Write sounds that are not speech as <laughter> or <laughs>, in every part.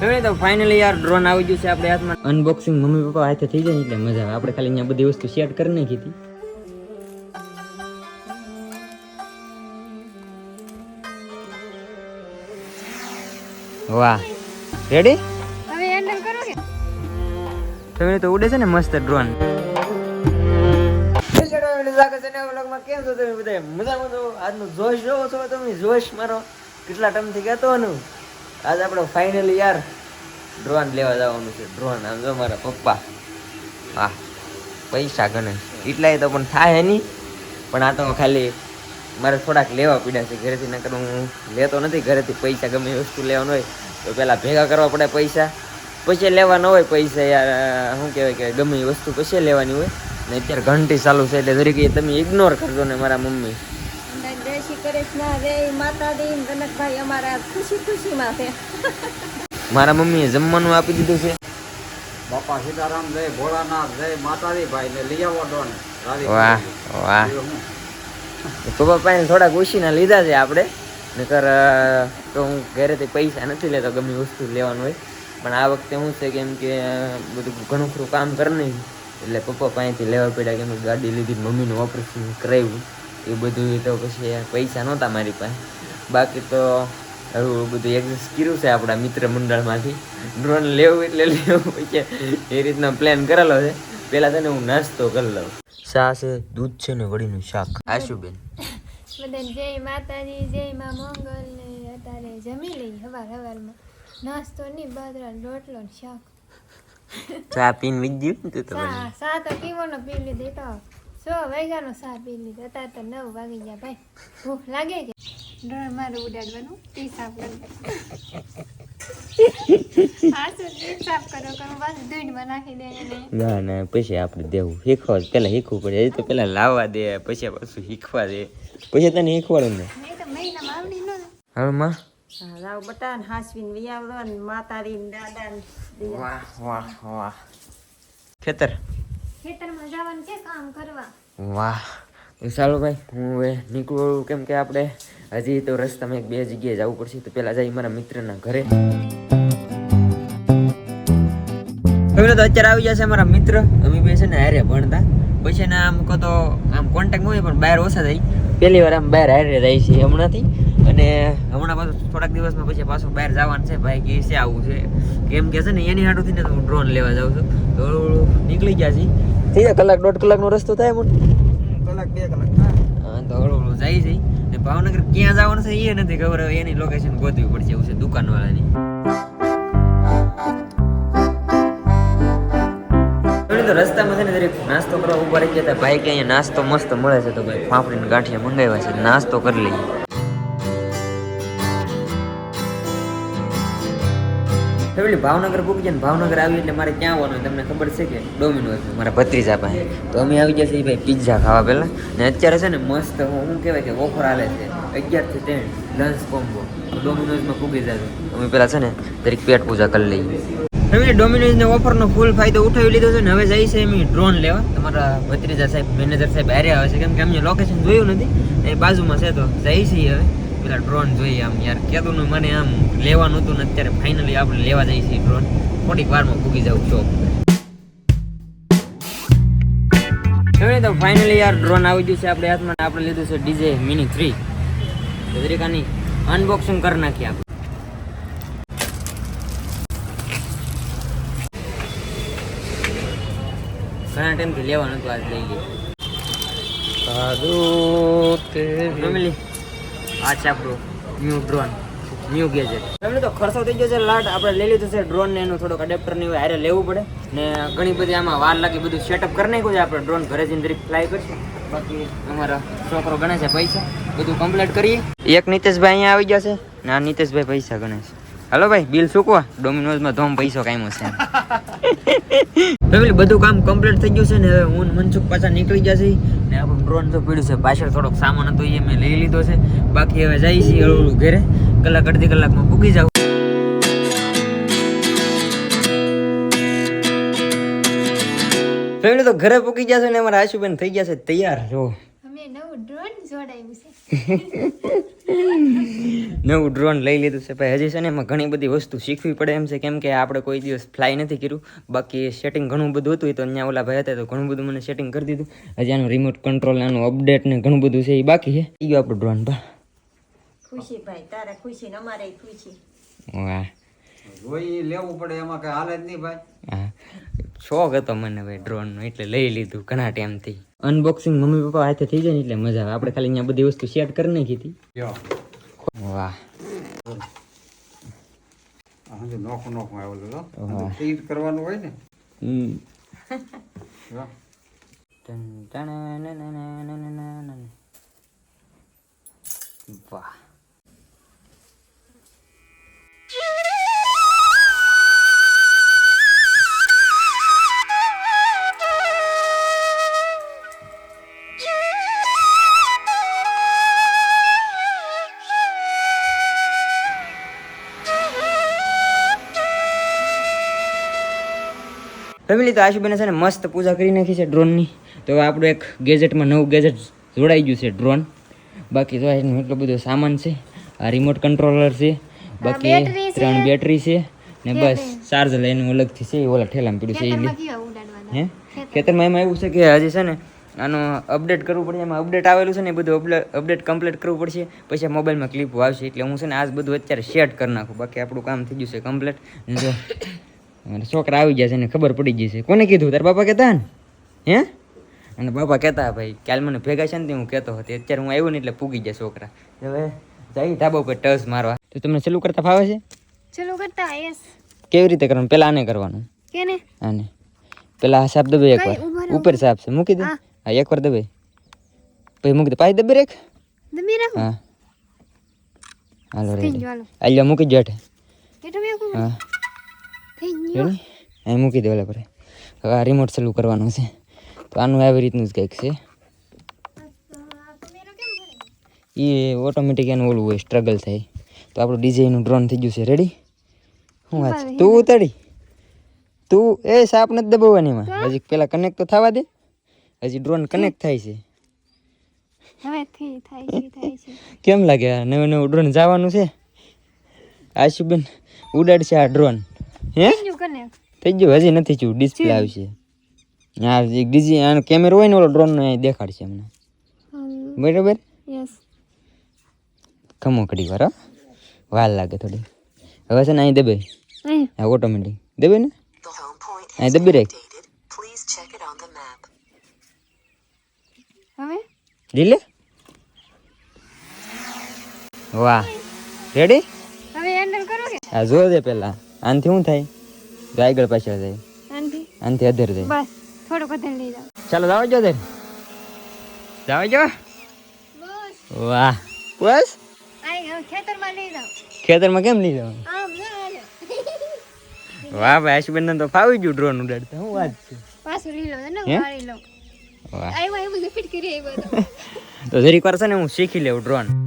હવે તો ફાઇનલી યાર ડ્રોન આવી ગયું છે આપણે હાથમાં. અનબોક્સિંગ મમ્મી પપ્પા હાથે થઈ જાય એટલે મજા આવે. આપણે ખાલી અહીંયા બધી વસ્તુ શેર કરી નાખી હતી. વાહ. રેડી હવે હેન્ડલ કરો કે? તમે તો ઉડે છે ને મસ્ત ડ્રોન કેમ છો તમે બધા મજામાં તો? આજનો જોશ જોવો છો તમે? જોશ મારો. કેટલા ટાઈમથી કહેતો ને આજ આપણે ફાઇનલી યાર ડ્રોન લેવા જવાનું છે. ડ્રોન આમ જો મારા પપ્પા. હા પૈસા ગણે એટલાય તો પણ થાય નહીં. પણ આ તો ખાલી મારે થોડાક લેવા પડ્યા છે ઘરેથી, નકર હું લેતો નથી. ઘરેથી પૈસા ગમે વસ્તુ લેવાનું હોય, તો પહેલાં ભેગા કરવા પડે પૈસા. પછી લેવા ન હોય પૈસા યાર શું કહેવાય કે ગમે વસ્તુ પછી લેવાની હોય. ને અત્યારે ઘંટી ચાલુ છે એટલે તરીકે તમે ઇગ્નોર કરજો ને મારા મમ્મી. કૃષ્ણ રે માતાજી કનકભાઈ અમારા ખુશી ખુશીમાં છે. મારા મમ્મીએ જમવાનું આપી દીધું છે. બાપા સીતારામ જય ભોળાનાથ જય માતાજી ભાઈ ને લઈ આવો ડોન. વાહ વાહ. થોડાક ઉછીના લીધા છે આપણે. નકર તો હું ઘરેથી પૈસા નથી લેતો ગમે વસ્તુ લેવાનું હોય. પણ આ વખતે શું છે કેમ કે બધું ઘણું ખરું કામ કરી નહીં એટલે પપ્પા પાસેથી લેવા પડ્યા કેમ કે ગાડી લીધી મમ્મીનું ઓપરેશન કરાવ્યું. એ બધું તો પછી પૈસા નહોતા મારી પાસે. બાકી તો એવું બધું એડજસ્ટ કર્યું છે આપણા મિત્ર મંડળમાંથી. ડ્રોન લેવું એટલે લેવું પછી એ રીતના પ્લાન કરેલો છે. પહેલાં તને હું નાસ્તો કરી લઉં. સાસ છે? દૂધ છે ને વડીનું શાક? આશુબેન. બધાને જય માતાજી જય મા મંગલ ને અત્યારે જમી લઈ હવાર હવારમાં. નાસ્તો નહીં બાદરા રોટલો ને શાક. ચા પીને વીજ ગયું તું તો સા સા તો ને પી લીધી તો. સો વાગ્યાનો સાર પી લીધો અત્યારે તો નવ વાગી ગયા ભાઈ ભૂખ લાગે કે ડ્રોન મારું ઉડાડવાનું ટી સાફ કરી કરો કરો દૂધમાં નાખી દે પછી આપણે દેવું શીખવા પેલા શીખવું પડે એ તો પેલા લાવવા દે પછી શીખવા દે પછી તને શીખવાડું ને હવે માં રાવ બટા ને હાસવીને ને દાદા વાહ વાહ વાહ ખેતર ખેતરમાં જવાનું છે કામ કરવા? વાહ વિશાલભાઈ હું હવે નીકળું કેમ કે આપણે હજી તો રસ્તામાં એક બે જગ્યાએ જવું પડશે, તો પહેલા જઈ મારા મિત્રના ઘરે. અત્યારે આવી જશે મારા મિત્ર, અમે બે છે ને હારે ભણતા. પછી ને આમ કહો તો આમ કોન્ટેક્ટ હોય, પણ બહાર ઓછા થાય. પહેલી વાર આમ બહાર હારે જાય છે હમણાંથી. અને હમણાં પાછું થોડાક દિવસમાં પછી પાછું બહાર જવાનું છે ભાઈ, કે છે આવું છે. કેમ કે છે ને, એની હાટુથી ને હું ડ્રોન લેવા જાઉં છું. તો નીકળી ગયા છીએ. થઈ જાય કલાક દોઢ કલાકનો રસ્તો થાય મને કલાક બે કલાક હા. તો હળવું હળવું જાય છે. ને ભાવનગર ક્યાં જવાનું છે એ નથી ખબર હવે એની લોકેશન ગોતવી પડશે એવું છે દુકાનવાળાની. તો રસ્તામાં છે ને જરીક નાસ્તો કરવા ઊભા રહી ગયા ભાઈ કે અહીંયા નાસ્તો મસ્ત મળે છે તો ભાઈ ફાફડીને ગાંઠિયા મંગાવ્યા છે નાસ્તો કરી લઈએ. ફેમિલી ભાવનગર પૂકી ને, ભાવનગર આવી એટલે મારે ક્યાં આવવાનું તમને ખબર છે કે? ડોમિનોઝ મારા ભત્રીજા પાસે. તો અમે આવી છીએ ભાઈ પિઝા ખાવા પહેલાં. ને અત્યારે છે ને મસ્ત હું શું કહેવાય કે ઓફર આવે છે. અગિયારથી ત્રણ લંચ કોમ્બો ડોમિનોઝમાં પૂકી જાય અમે પહેલાં છે ને દરેક પેટ પૂજા કરી લઈએ. હવે ડોમિનોઝને ઓફરનો ફૂલ ફાયદો ઉઠાવી લીધો છે ને, હવે જઈએ છે એમ ડ્રોન લેવા. તમારા ભત્રીજા સાહેબ મેનેજર સાહેબ હારે આવે છે. કેમ કે અમને લોકેશન જોયું નથી. એ બાજુમાં છે તો જઈએ છીએ હવે. પેલા ડ્રોન જોઈએ આમ યાર. કહેતું મને આમ લેવાનું હતું ને અત્યારે ફાઇનલી આપણે લેવા જઈએ છીએ ડ્રોન થોડીક વારમાં ભૂગી જાઉં શોપ હવે તો ફાઇનલી યાર ડ્રોન આવી ગયું છે આપણે હાથમાં આપણે લીધું છે ડીજે મિની થ્રી ગજરીકાની અનબોક્સિંગ કરી નાખીએ આપણે. ઘણા ટાઈમથી લેવાનું હતું આજ લઈ લઈએ. ફેમિલી આ છે આપણું new drone new gadget family તો ખર્ચો થઈ ગયો છે લાટ આપણે લઈ લીધું છે ડ્રોન ને એનું થોડોક અડેપ્ટર ને હારે લેવું પડે. ને ઘણી બધી આમાં વાર લાગે બધું સેટઅપ કરી નાખ્યું છે આપણે ડ્રોન ઘરે જઈને દરેક ફ્લાય કરશું. બાકી અમારા છોકરો ગણે છે પૈસા. બધું કમ્પ્લીટ કરીએ. એક નીતેશભાઈ અહીંયા આવી ગયા છે ને આ નીતેશભાઈ પૈસા ગણે છે હાલો ભાઈ બિલ ચૂકવા ડોમિનોઝમાં ધોમ પૈસો કામ્યો છે. ફેમિલી બધું કામ કમ્પ્લીટ થઈ ગયું છે ને હવે હું મનસુખ પાછા નીકળી છે ને આપણું ડ્રોન તો પીડ્યું છે. પાછળ થોડોક સામાન હતો એ મેં લઈ લીધો છે. બાકી હવે જઈએ છીએ હળવું ઘરે. કલાક અડધી કલાકમાં પૂકી જાવ ફેમિલી તો ઘરે પૂકી ગયા છે ને અમારા આશુબેન થઈ ગયા છે તૈયાર. જો. અમે નવું ડ્રોન જોડાયું છે. <laughs> નવું ડ્રોન લઈ લીધું છે. ભાઈ હજી છે ને એમાં ઘણી બધી વસ્તુ શીખવી પડે એમ છે. કેમ કે આપણે કોઈ દિવસ ફ્લાય નથી કર્યું. બાકી સેટિંગ ઘણું બધું હતું. તો અહીંયા ઓલા ભાઈ હતા તો ઘણું બધું મને સેટિંગ કરી દીધું. હજી આનું રિમોટ કંટ્રોલ આનું અપડેટ ને ઘણું બધું છે. એ બાકી છે. એ ગયો આપણું ડ્રોન પર. ખુશી ભાઈ તારા ખુશી ને અમારે ખુશી. વાહ. જોઈ લેવું પડે એમાં કઈ હાલે જ નહીં ભાઈ. હા. શોખ હતો મને ભાઈ ડ્રોનનો એટલે લઈ લીધું ઘણા ટાઈમથી અનબોક્સિંગ મમ્મી પપ્પા હાથે થઈ જાય ને એટલે મજા આવે. આપણે ખાલી અહીંયા બધી વસ્તુ શેર કરી નાખી હતી. વાહ હજુ નોખું આવેલું. તીર કરવાનું હોય ને? હમ. વાહ. ફેમિલી તો આશુબેને છે ને મસ્ત પૂજા કરી નાખી છે ડ્રોનની. તો આપણું એક ગેજેટમાં નવું ગેજેટ જોડાઈ ગયું છે ડ્રોન. બાકી તો એનો એટલો બધો સામાન છે. આ રિમોટ કંટ્રોલર છે. બાકી ત્રણ બેટરી છે. ને બસ ચાર્જ લઈને અલગથી છે. એ ઓલા ઠેલામાં પીડ્યું છે એ હે? ખેતરમાં. એમાં એવું છે કે હજી છે ને આનો અપડેટ કરવું પડે એમાં અપડેટ આવેલું છે ને એ બધું અપડેટ કમ્પ્લીટ કરવું પડશે. પછી મોબાઈલમાં ક્લિપ આવશે. એટલે હું છે ને આજ બધું અત્યારે શેર કરી નાખું. બાકી આપણું કામ થઈ ગયું છે કમ્પ્લીટ જો અમારા છોકરા આવી જશે છે ને ખબર પડી જશે કોને કીધું? તાર બાપા કહેતા ને? હે? અને બાપા કહેતા ભાઈ કાલ મને ભેગા છે ને હું કહેતો હતો. અત્યારે હું આવ્યો ને એટલે પૂગી ગયા છોકરા. હવે જઈ ધાબા ઉપર ટસ મારવા. તો તમને છેલ્લું કરતા ફાવે છે? છેલ્લું કરતા યસ કેવી રીતે કરવાનું? પેલા આને કરવાનું? કેને? આને. પેલા આ સાપ દબાઈ એકવાર ઉપર સાપ છે. મૂકી દે. હા. એકવાર દબાઈ પછી મૂકી દે. પાછી દબાઈ રાખ દમી રાખ? હા. હાલો રે રેડી ગયો હાલો. આલ્યા મૂકી જો હેઠે. એટલું મેં કહું હા. અહીં મૂકી દે ઓલા પર હવે આ રિમોટ ચાલુ કરવાનું છે. તો આનું આવી રીતનું જ કંઈક છે. એ ઓટોમેટિક એનું ઓલું હોય સ્ટ્રગલ થાય. તો આપણું ડીજેનું ડ્રોન થઈ ગયું છે. રેડી શું વાત તું ઉતારી. તું એ સાપ નથી દબાવવાની એમાં. હજી પેલા કનેક્ટ તો થવા દે. હજી ડ્રોન કનેક્ટ થાય છે. કેમ લાગે આ નવું નવું ડ્રોન જવાનું છે? આશુબેન ઉડાડશે આ ડ્રોન હે? થઈ ગયું કને? થઈ ગયું હજી નથી થયું ડિસ્પ્લે આવશે. હા એક ડીજી આનો કેમેરો હોય ને ઓલો ડ્રોનનો અહીં દેખાડશે અમને. બરાબર? યસ ખમો કડી વાર હો. વાર લાગે થોડી. હવે છે ને અહીં દબાઈ હા ઓટોમેટિક દબાઈ ને? અહીં દબી રાખ. હવે? લીલે વાહ. રેડી હવે હેન્ડલ કરો કે? આ જો દે પેલા. આનથી શું થાય? રાયગઢ પાછળ જાય આનથી? અધર જાય બસ થોડુંક અધર લઈ જાઓ. ચાલો જાવ જો અધર. જાવ જો. વાહ. બસ? ખેતરમાં લઈ જાઓ. ખેતરમાં કેમ લઈ હાલે. વાહ ભાઈ હસબન્ડ તો ફાવી ગયું ડ્રોન ઉડાડતા. હું વાત છે? પાછું લઈ લઉં ને વાળી લઉં. વાહ. <laughs> તો. જરીક વાર છે ને હું શીખી લેવું ડ્રોન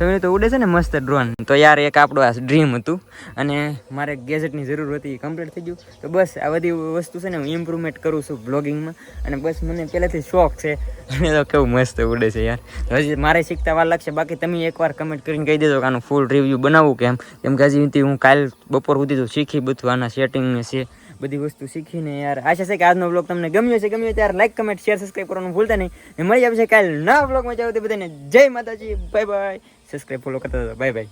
હવે તો ઉડે છે ને મસ્ત ડ્રોન તો યાર એક આપણું આ ડ્રીમ હતું. અને મારે ગેજેટની જરૂર હતી કમ્પ્લીટ થઈ ગયું. તો બસ, આ બધી વસ્તુ છે ને હું ઇમ્પ્રુવમેન્ટ કરું છું બ્લોગિંગમાં અને બસ મને પહેલાંથી શોખ છે. <laughs> અને તો કેવું મસ્ત ઉડે છે યાર. હજી મારે શીખતા વાર લાગશે. બાકી તમે એકવાર કમેન્ટ કરીને કહી દેજો કે આનું ફૂલ રિવ્યૂ બનાવવું કેમ કેમ કે હજી હું કાલ બપોર સુધી તો શીખી બધું, આના સેટિંગ ને છે, બધી વસ્તુ શીખીને યાર. આશા છે કે આજનો બ્લોગ તમને ગમ્યો છે ગમ્યો ત્યારે લાઈક કમેન્ટ શેર સબસ્ક્રાઈબ કરવાનું ભૂલતા નહીં. મળી આવશે કાલ નવા બ્લોગમાં જાવ તે બધાને જય માતાજી. બાય બાય સબસ્ક્રાઈબ ફોલો કરતા બાય બાય